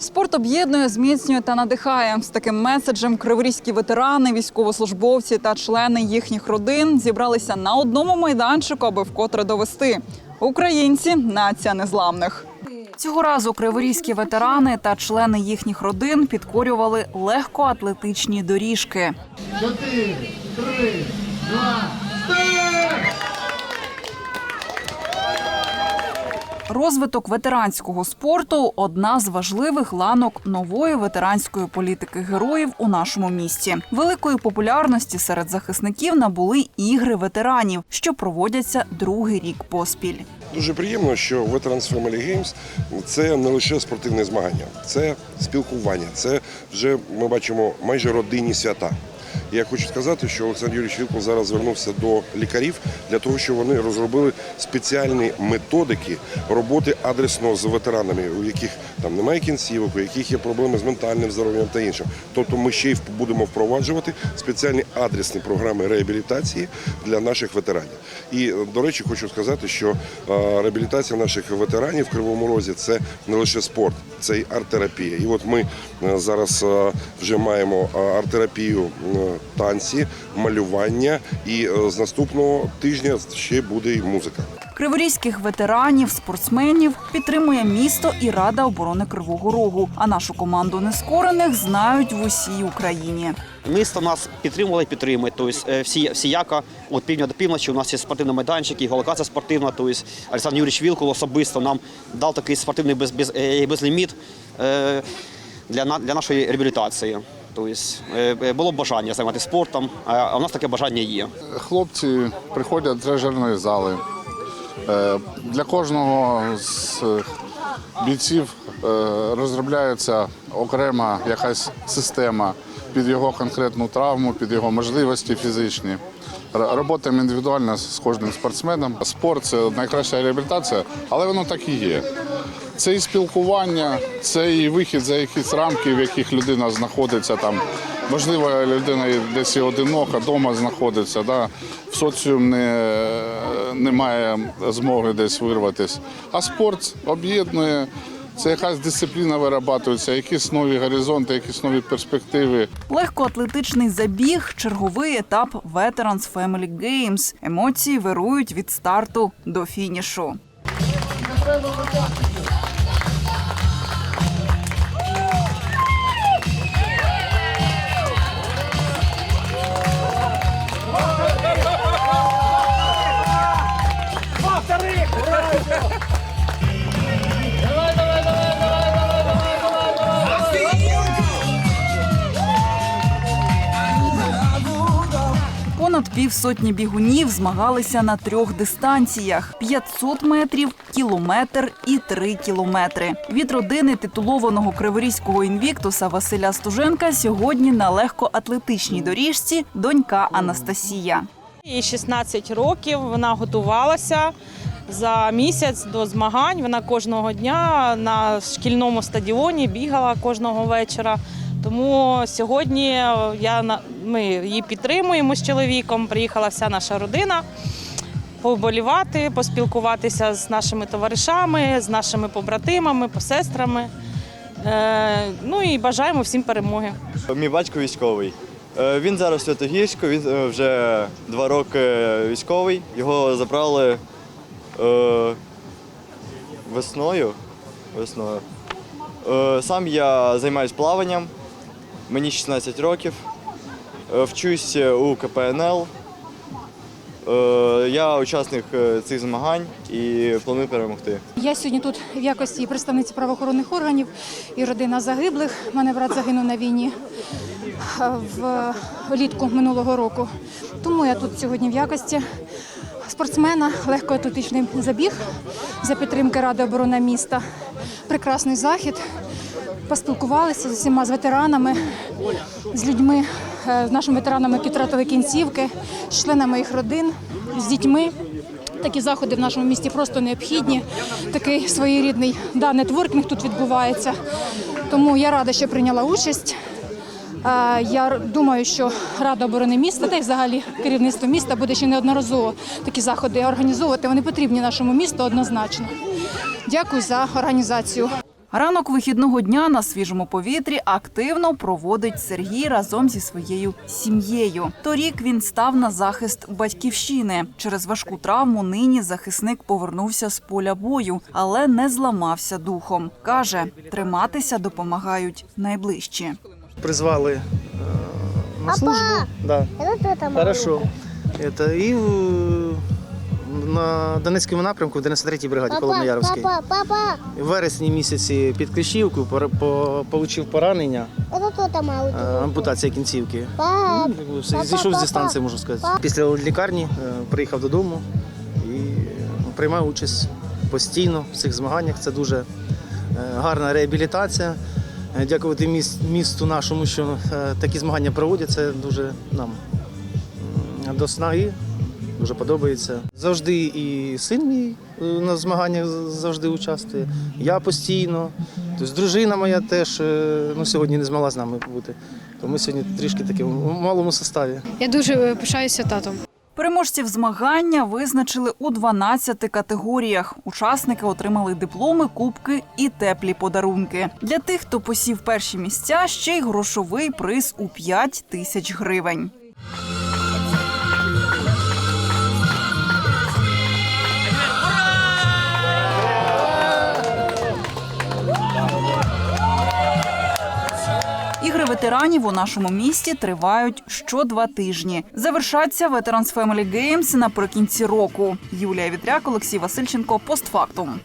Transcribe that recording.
Спорт об'єднує, зміцнює та надихає. З таким меседжем криворізькі ветерани, військовослужбовці та члени їхніх родин зібралися на одному майданчику, аби вкотре довести. Українці нація незламних. Цього разу криворізькі ветерани та члени їхніх родин підкорювали легкоатлетичні доріжки. Чотири, три, два, Розвиток ветеранського спорту одна з важливих ланок нової ветеранської політики героїв у нашому місті. Великої популярності серед захисників набули ігри ветеранів, що проводяться другий рік поспіль. Дуже приємно, що Veterans Family Games – це не лише спортивне змагання, це спілкування, це вже ми бачимо майже родинні свята. Я хочу сказати, що Олександр Юрійович Вілкул зараз звернувся до лікарів для того, щоб вони розробили спеціальні методики роботи адресно з ветеранами, у яких там немає кінцівок, у яких є проблеми з ментальним здоров'ям та іншим. Тобто ми ще й будемо впроваджувати спеціальні адресні програми реабілітації для наших ветеранів. І до речі, хочу сказати, що е, реабілітація наших ветеранів в Кривому Розі це не лише спорт, це й арт-терапія. І от ми е, зараз е, вже маємо е, арт-терапію танці, малювання, і з наступного тижня ще буде і музика. Криворізьких ветеранів, спортсменів підтримує місто і Рада оборони Кривого Рогу. А нашу команду нескорених знають в усій Україні. Місто нас підтримувало і підтримує. Тобто всі, всіяко від півдня до півночі у нас є спортивний майданчик, і локація спортивна. Тобто Олександр Юрійович Вілкул особисто нам дав такий спортивний без, без, е, безліміт е, для, на- для нашої реабілітації. Тобто було бажання займатися спортом, а у нас таке бажання є. Хлопці приходять з тренажерної зали. Е, Для кожного з бійців е, розробляється окрема якась система під його конкретну травму, під його можливості фізичні. Роботаємо індивідуально з кожним спортсменом. Спорт це найкраща реабілітація, але воно так і є. Це і спілкування, це і вихід за якісь рамки, в яких людина знаходиться там. Можливо, людина десь і одинока, вдома знаходиться, да? в соціум не, не має змоги десь вирватися. А спорт об'єднує, це якась дисципліна вирабатується, якісь нові горизонти, якісь нові перспективи. Легкоатлетичний забіг черговий етап Veterans Family Games. Емоції вирують від старту до фінішу. Понад півсотні бігунів змагалися на трьох дистанціях: 500 метрів, кілометр і 3 кілометри. Від родини титулованого криворізького інвіктуса Василя Стуженка сьогодні на легкоатлетичній доріжці донька Анастасія. Їй 16 років. Вона готувалася за місяць до змагань. Вона кожного дня на шкільному стадіоні бігала кожного вечора. Тому сьогодні я ми її підтримуємо з чоловіком. Приїхала вся наша родина поболівати, поспілкуватися з нашими товаришами, з нашими побратимами, посестрами. Е, ну і бажаємо всім перемоги. Мій батько військовий. Е, Він зараз в Святогірську, він е, вже два роки військовий. Його забрали е, весною. весною. Е, Сам я займаюся плаванням, мені 16 років. Е, Вчусь у КПНЛ. Е, Я учасник е, цих змагань і планую перемогти. Я сьогодні тут в якості представниці правоохоронних органів і родина загиблих. Мене брат загинув на війні е, влітку минулого року. Тому я тут сьогодні в якості спортсмена, легкоатлетичний забіг за підтримки Ради оборони міста. Прекрасний захід. Поспілкувалися з усіма з ветеранами, з людьми, е, з нашими ветеранами, які втратили кінцівки, з членами їх родин, з дітьми. Такі заходи в нашому місті просто необхідні. Такий своєрідний да, нетворкінг тут відбувається. Тому я рада, що прийняла участь. Я думаю, що Рада оборони міста та й взагалі керівництво міста буде ще неодноразово такі заходи організовувати. Вони потрібні нашому місту однозначно. Дякую за організацію. Ранок вихідного дня на свіжому повітрі активно проводить Сергій разом зі своєю сім'єю. Торік він став на захист батьківщини. Через важку травму нині захисник повернувся з поля бою, але не зламався духом. каже, триматися допомагають найближчі призвали э, на службу. Да. Хорошо. Это и э, на Донецькому напрямку в 93-й бригаді Холоднояровській. Папа, папа, В вересні місяці під Кліщівку пор- по- получив поранення, это кто там е, ампутація кінцівки. Пап, Ну, якби все, Зійшов з дистанції, можна сказати. Після лікарні е, приїхав додому і е, приймав участь постійно в цих змаганнях. Це дуже е, гарна реабілітація. Е, Дякувати міс- місту нашому, що е, такі змагання проводять. Це дуже нам до снаги. Дуже подобається. Завжди і син мій е, на змаганнях завжди участвує. Я постійно. Тобто дружина моя теж ну, сьогодні не змогла з нами бути. То ми сьогодні трішки таки в малому составі. Я дуже пишаюся татом. Переможців змагання визначили у 12 категоріях. Учасники отримали дипломи, кубки і теплі подарунки. Для тих, хто посів перші місця, ще й грошовий приз у 5 тисяч гривень. Ветеранів у нашому місті тривають що два тижні. Завершаться Veterans Family Games наприкінці року. Юлія Вітряк, Олексій Васильченко. Постфактум.